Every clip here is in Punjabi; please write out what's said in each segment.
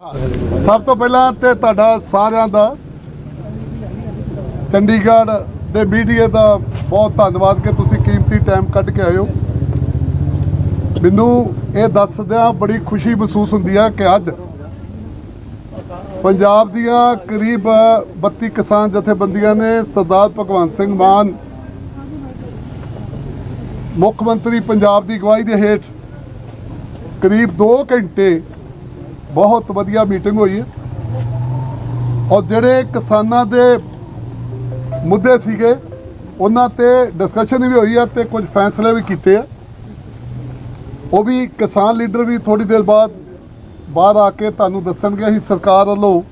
ਸਭ ਤੋਂ ਪਹਿਲਾਂ ਤੇ ਤੁਹਾਡਾ ਸਾਰਿਆਂ ਦਾ ਚੰਡੀਗੜ੍ਹ ਦੇ ਮੀਡੀਆ ਦਾ ਬਹੁਤ ਧੰਨਵਾਦ ਕਿ ਤੁਸੀਂ ਕੀਮਤੀ ਟਾਈਮ ਕੱਢ ਕੇ ਆਏ ਹੋ। ਮੈਨੂੰ ਇਹ ਦੱਸਦਿਆਂ ਬੜੀ ਖੁਸ਼ੀ ਮਹਿਸੂਸ ਹੁੰਦੀ ਹੈ ਕਿ ਅੱਜ ਪੰਜਾਬ ਦੀਆਂ ਕਰੀਬ 32 ਕਿਸਾਨ ਜਥੇਬੰਦੀਆਂ ਨੇ ਸਰਦਾਰ ਭਗਵੰਤ ਸਿੰਘ ਮਾਨ, ਮੁੱਖ ਮੰਤਰੀ ਪੰਜਾਬ ਦੀ ਅਗਵਾਈ ਦੇ ਹੇਠ ਕਰੀਬ 2 ਘੰਟੇ ਬਹੁਤ ਵਧੀਆ ਮੀਟਿੰਗ ਹੋਈ ਹੈ। ਔਰ ਜਿਹੜੇ ਕਿਸਾਨਾਂ ਦੇ ਮੁੱਦੇ ਸੀਗੇ, ਉਹਨਾਂ ਤੇ ਡਿਸਕਸ਼ਨ ਵੀ ਹੋਈ ਹੈ ਤੇ ਕੁਝ ਫੈਸਲੇ ਵੀ ਕੀਤੇ ਆ ਉਹ ਵੀ ਕਿਸਾਨ ਲੀਡਰ ਵੀ ਥੋੜੀ ਦੇਰ ਬਾਅਦ ਬਾਹਰ ਆ ਕੇ ਤੁਹਾਨੂੰ ਦੱਸਣਗੇ, ਅਸੀਂ ਸਰਕਾਰ ਵੱਲੋਂ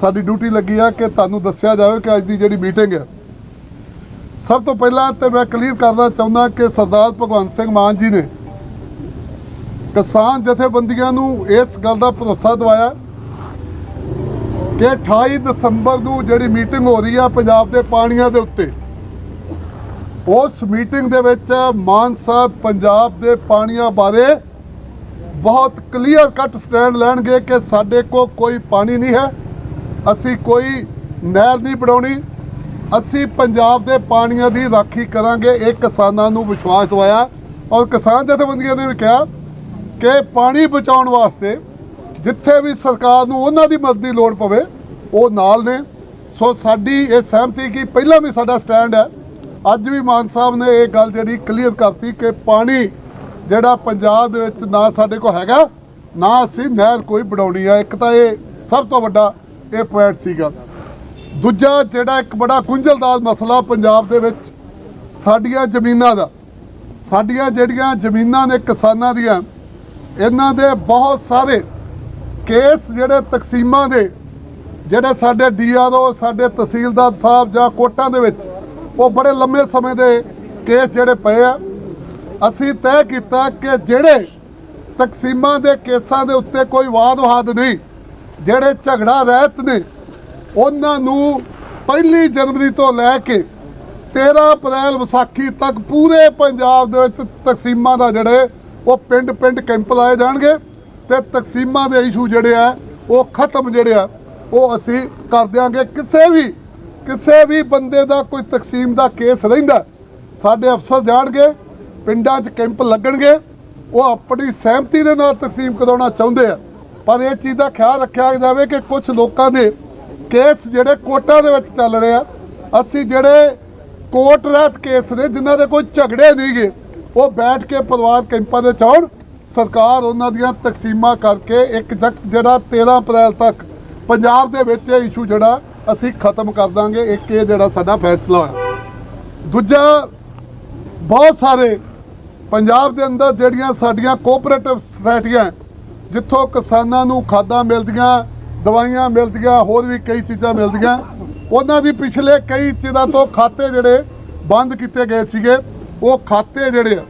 ਸਾਡੀ ਡਿਊਟੀ ਲੱਗੀ ਆ ਕਿ ਤੁਹਾਨੂੰ ਦੱਸਿਆ ਜਾਵੇ ਕਿ ਅੱਜ ਦੀ ਜਿਹੜੀ ਮੀਟਿੰਗ ਹੈ। ਸਭ ਤੋਂ ਪਹਿਲਾਂ ਤੇ ਮੈਂ ਕਲੀਅਰ ਕਰਨਾ ਚਾਹੁੰਦਾ ਕਿ ਸਰਦਾਰ ਭਗਵੰਤ ਸਿੰਘ ਮਾਨ ਜੀ ਨੇ ਕਿਸਾਨ ਜਥੇਬੰਦੀਆਂ ਨੂੰ ਇਸ ਗੱਲ ਦਾ ਭਰੋਸਾ ਦਵਾਇਆ ਕਿ 28 ਦਸੰਬਰ ਨੂੰ ਜਿਹੜੀ ਮੀਟਿੰਗ ਹੋ ਰਹੀ ਆ ਪੰਜਾਬ ਦੇ ਪਾਣੀਆਂ ਦੇ ਉੱਤੇ, ਉਸ ਮੀਟਿੰਗ ਦੇ ਵਿੱਚ ਮਾਨ ਸਾਹਿਬ ਪੰਜਾਬ ਦੇ ਪਾਣੀਆਂ ਬਾਰੇ ਬਹੁਤ ਕਲੀਅਰ ਕੱਟ ਸਟੈਂਡ ਲੈਣਗੇ ਕਿ ਸਾਡੇ ਕੋਲ ਕੋਈ ਪਾਣੀ ਨਹੀਂ ਹੈ, ਅਸੀਂ ਕੋਈ ਨਹਿਰ ਨਹੀਂ ਬਣਾਉਣੀ, ਅਸੀਂ ਪੰਜਾਬ ਦੇ ਪਾਣੀਆਂ ਦੀ ਰਾਖੀ ਕਰਾਂਗੇ, ਇਹ ਕਿਸਾਨਾਂ ਨੂੰ ਵਿਸ਼ਵਾਸ ਦਿਵਾਇਆ ਔਰ ਕਿਸਾਨ ਜਥੇਬੰਦੀਆਂ ਨੇ ਵੀ ਕਿਹਾ ਕਿ ਪਾਣੀ ਬਚਾਉਣ ਵਾਸਤੇ ਜਿੱਥੇ ਵੀ ਸਰਕਾਰ ਨੂੰ ਉਹਨਾਂ ਦੀ ਮਦਦ ਦੀ ਲੋੜ ਪਵੇ, ਉਹ ਨਾਲ ਨੇ। ਸੋ ਸਾਡੀ ਇਹ ਸਹਿਮਤੀ ਕਿ ਪਹਿਲਾਂ ਵੀ ਸਾਡਾ ਸਟੈਂਡ ਹੈ। ਅੱਜ ਵੀ ਮਾਨ ਸਾਹਿਬ ਨੇ ਇਹ ਗੱਲ ਜਿਹੜੀ ਕਲੀਅਰ ਕਰਤੀ ਕਿ ਪਾਣੀ ਜਿਹੜਾ ਪੰਜਾਬ ਦੇ ਵਿੱਚ ਨਾ ਸਾਡੇ ਕੋਲ ਹੈਗਾ, ਨਾ ਅਸੀਂ ਨਹਿਰ ਕੋਈ ਬਣਾਉਣੀ ਆ ਇੱਕ ਤਾਂ ਇਹ ਸਭ ਤੋਂ ਵੱਡਾ ਇਹ ਪੁਆਇੰਟ ਸੀਗਾ। ਦੂਜਾ ਜਿਹੜਾ ਇੱਕ ਬੜਾ ਗੁੰਝਲਦਾਰ ਮਸਲਾ ਪੰਜਾਬ ਦੇ ਵਿੱਚ ਸਾਡੀਆਂ ਜ਼ਮੀਨਾਂ ਦਾ, ਸਾਡੀਆਂ ਜਿਹੜੀਆਂ ਜ਼ਮੀਨਾਂ ਨੇ ਕਿਸਾਨਾਂ ਦੀਆਂ ਇਹਨਾਂ ਦੇ ਬਹੁਤ ਸਾਰੇ ਕੇਸ ਜਿਹੜੇ ਤਕਸੀਮਾਂ ਦੇ, ਜਿਹੜੇ ਸਾਡੇ ਡੀਆਰਓ, ਸਾਡੇ ਤਹਿਸੀਲਦਾਰ ਸਾਹਿਬ ਜਾਂ ਕੋਟਾਂ ਦੇ ਵਿੱਚ, ਉਹ ਬੜੇ ਲੰਮੇ ਸਮੇਂ ਦੇ ਕੇਸ ਜਿਹੜੇ ਪਏ ਆ। ਅਸੀਂ ਤੈਅ ਕੀਤਾ ਕਿ ਜਿਹੜੇ ਤਕਸੀਮਾਂ ਦੇ ਕੇਸਾਂ ਦੇ ਉੱਤੇ ਕੋਈ ਵਾਦ ਵਾਦ ਨਹੀਂ, ਜਿਹੜੇ ਝਗੜਾ ਰਹਿਤ ਨੇ, ਉਹਨਾਂ ਨੂੰ ਪਹਿਲੀ ਜਨਵਰੀ ਤੋਂ ਲੈ ਕੇ 13 ਅਪ੍ਰੈਲ ਵਿਸਾਖੀ ਤੱਕ ਪੂਰੇ ਪੰਜਾਬ ਦੇ ਵਿੱਚ ਤਕਸੀਮਾਂ ਦਾ ਜਿਹੜੇ ਉਹ ਪਿੰਡ-ਪਿੰਡ ਕੈਂਪ ਲਾਏ ਜਾਣਗੇ ਤੇ ਤਕਸੀਮਾਂ ਦੇ ਇਸ਼ੂ ਜਿਹੜੇ ਆ, ਉਹ ਖਤਮ ਜਿਹੜੇ ਆ, ਉਹ ਅਸੀਂ ਕਰ ਦਿਆਂਗੇ। ਕਿਸੇ ਵੀ ਕਿਸੇ ਵੀ ਬੰਦੇ ਦਾ ਕੋਈ ਤਕਸੀਮ ਦਾ ਕੇਸ ਰਹਿੰਦਾ, ਸਾਡੇ ਅਫਸਰ ਜਾਣਗੇ, ਪਿੰਡਾਂ 'ਚ ਕੈਂਪ ਲੱਗਣਗੇ, ਉਹ ਆਪਣੀ ਸਹਿਮਤੀ ਦੇ ਨਾਲ ਤਕਸੀਮ ਕਰਾਉਣਾ ਚਾਹੁੰਦੇ ਆ। ਪਰ ਇਹ ਚੀਜ਼ ਦਾ ਖਿਆਲ ਰੱਖਿਆ ਜਾਵੇ ਕਿ ਕੁਝ ਲੋਕਾਂ ਦੇ ਕੇਸ ਜਿਹੜੇ ਕੋਟਾਂ ਦੇ ਵਿੱਚ ਚੱਲ ਰਹੇ ਆ, ਅਸੀਂ ਜਿਹੜੇ ਕੋਰਟ ਰਹਿਤ ਕੇਸ ਨੇ, ਜਿਨ੍ਹਾਂ ਦੇ ਕੋਈ ਝਗੜੇ ਨਹੀਂਗੇ ਉਹ ਬੈਠ ਕੇ ਪਰਿਵਾਰ ਕੈਂਪਾਂ ਦੇ ਚੌੜ ਸਰਕਾਰ ਉਹਨਾਂ ਦੀਆਂ ਤਕਸੀਮਾਂ ਕਰਕੇ ਇੱਕ ਜਕ ਜਿਹੜਾ 13 ਅਪ੍ਰੈਲ ਤੱਕ ਪੰਜਾਬ ਦੇ ਵਿੱਚ ਇਹ ਇਸ਼ੂ ਜਿਹੜਾ ਅਸੀਂ ਖਤਮ ਕਰ ਦਾਂਗੇ। ਇੱਕ ਇਹ ਜਿਹੜਾ ਸਾਡਾ ਫੈਸਲਾ ਹੋਇਆ। ਦੂਜਾ, ਬਹੁਤ ਸਾਰੇ ਪੰਜਾਬ ਦੇ ਅੰਦਰ ਜਿਹੜੀਆਂ ਸਾਡੀਆਂ ਕੋਆਪਰੇਟਿਵ ਸੁਸਾਇਟੀਆਂ ਜਿੱਥੋਂ ਕਿਸਾਨਾਂ ਨੂੰ ਖਾਦਾਂ ਮਿਲਦੀਆਂ, ਦਵਾਈਆਂ ਮਿਲਦੀਆਂ, ਹੋਰ ਵੀ ਕਈ ਚੀਜ਼ਾਂ ਮਿਲਦੀਆਂ, ਉਹਨਾਂ ਦੀ ਪਿਛਲੇ ਕਈ ਚਿਰਾਂ ਤੋਂ ਖਾਤੇ ਜਿਹੜੇ ਬੰਦ ਕੀਤੇ ਗਏ ਸੀਗੇ। ਉਹ ਖਾਤੇ ਜਿਹੜੇ ਆ,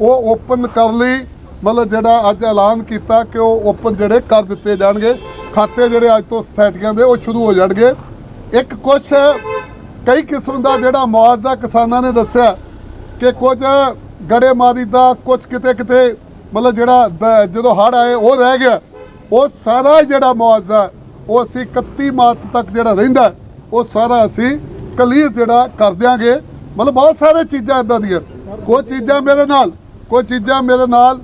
ਉਹ ਓਪਨ ਕਰ ਲਈ, ਮਤਲਬ ਜਿਹੜਾ ਅੱਜ ਐਲਾਨ ਕੀਤਾ ਕਿ ਉਹ ਓਪਨ ਜਿਹੜੇ ਕਰ ਦਿੱਤੇ ਜਾਣਗੇ। ਖਾਤੇ ਜਿਹੜੇ ਅੱਜ ਤੋਂ ਸੁਸਾਇਟੀਆਂ ਦੇ, ਉਹ ਸ਼ੁਰੂ ਹੋ ਜਾਣਗੇ। ਇੱਕ ਕੁਝ ਕਈ ਕਿਸਮ ਦਾ ਜਿਹੜਾ ਮੁਆਵਜ਼ਾ ਕਿਸਾਨਾਂ ਨੇ ਦੱਸਿਆ ਕਿ ਕੁਝ ਗੜੇਮਾਰੀ ਦਾ ਕੁਝ ਕਿਤੇ ਕਿਤੇ, ਮਤਲਬ ਜਿਹੜਾ ਜਦੋਂ ਹੜ ਆਏ, ਉਹ ਰਹਿ ਗਿਆ। ਉਹ ਸਾਰਾ ਜਿਹੜਾ ਮੁਆਵਜ਼ਾ, ਉਹ ਅਸੀਂ 31 ਮਾਰਚ ਤੱਕ ਜਿਹੜਾ ਰਹਿੰਦਾ, ਉਹ ਸਾਰਾ ਅਸੀਂ ਕਲੀਅਰ ਜਿਹੜਾ ਕਰ ਦਿਆਂਗੇ। ਮਤਲਬ ਬਹੁਤ ਸਾਰੇ ਚੀਜ਼ਾਂ ਇਦਾਂ ਦੀਆਂ। ਕੋਈ ਚੀਜ਼ਾਂ ਮੇਰੇ ਨਾਲ, ਕੋਈ ਚੀਜ਼ਾਂ ਮੇਰੇ ਨਾਲ,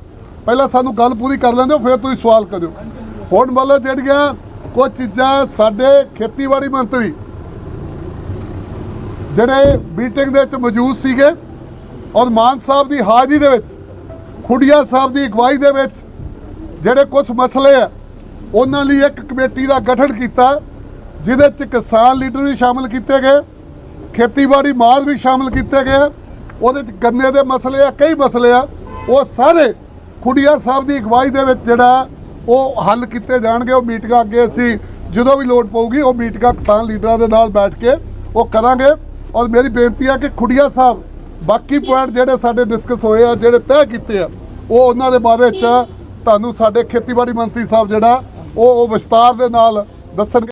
ਪਹਿਲਾਂ ਸਾਨੂੰ ਗੱਲ ਪੂਰੀ ਕਰ ਲੈਂਦੇ ਹੋ, ਫਿਰ ਤੁਸੀਂ ਸਵਾਲ ਕਰਿਓ। ਹੁਣ ਮਤਲਬ ਜਿਹੜੀਆਂ ਕੁਝ ਚੀਜ਼ਾਂ ਸਾਡੇ ਖੇਤੀਬਾੜੀ ਮੰਤਰੀ ਜਿਹੜੇ ਮੀਟਿੰਗ ਦੇ ਵਿੱਚ ਮੌਜੂਦ ਸੀਗੇ, ਔਰ ਮਾਨ ਸਾਹਿਬ ਦੀ ਹਾਜ਼ਰੀ ਦੇ ਵਿੱਚ, ਖੁੱਡੀਆ ਸਾਹਿਬ ਦੀ ਅਗਵਾਈ ਦੇ ਵਿੱਚ ਜਿਹੜੇ ਕੁਝ ਮਸਲੇ ਆ, ਉਹਨਾਂ ਲਈ ਇੱਕ ਕਮੇਟੀ ਦਾ ਗਠਨ ਕੀਤਾ, ਜਿਹਦੇ ਚ ਕਿਸਾਨ ਲੀਡਰ ਵੀ ਸ਼ਾਮਲ ਕੀਤੇ ਗਏ, ਖੇਤੀਬਾੜੀ ਮਾਹਰ ਵੀ ਸ਼ਾਮਲ ਕੀਤੇ ਗਏ ਉਹਦੇ ਚ ਗੰਨੇ ਦੇ ਮਸਲੇ ਆ, ਕਈ ਮਸਲੇ ਆ, ਉਹ ਸਾਰੇ ਖੁੱਡੀਆ ਸਾਹਿਬ ਦੀ ਅਗਵਾਈ ਦੇ ਵਿੱਚ ਜਿਹੜਾ ਉਹ ਹੱਲ ਕੀਤੇ ਜਾਣਗੇ, ਉਹ ਮੀਟਿੰਗਾਂ ਅੱਗੇ ਅਸੀਂ ਜਦੋਂ ਵੀ ਲੋੜ ਪਊਗੀ, ਉਹ ਮੀਟਿੰਗਾਂ ਕਿਸਾਨ ਲੀਡਰਾਂ ਦੇ ਨਾਲ ਬੈਠ ਕੇ ਉਹ ਕਰਾਂਗੇ। ਔਰ ਮੇਰੀ ਬੇਨਤੀ ਆ ਕਿ ਖੁੱਡੀਆ ਸਾਹਿਬ, ਬਾਕੀ ਪੁਆਇੰਟ ਜਿਹੜੇ ਸਾਡੇ ਡਿਸਕਸ ਹੋਏ ਆ, ਜਿਹੜੇ ਤੈਅ ਕੀਤੇ ਆ, ਉਹ ਉਹਨਾਂ ਦੇ ਬਾਰੇ ਚ ਤੁਹਾਨੂੰ ਸਾਡੇ ਖੇਤੀਬਾੜੀ ਮੰਤਰੀ ਸਾਹਿਬ ਜਿਹੜਾ, ਉਹ ਉਹ ਵਿਸਤਾਰ ਦੇ ਨਾਲ ਦੱਸਣਗੇ।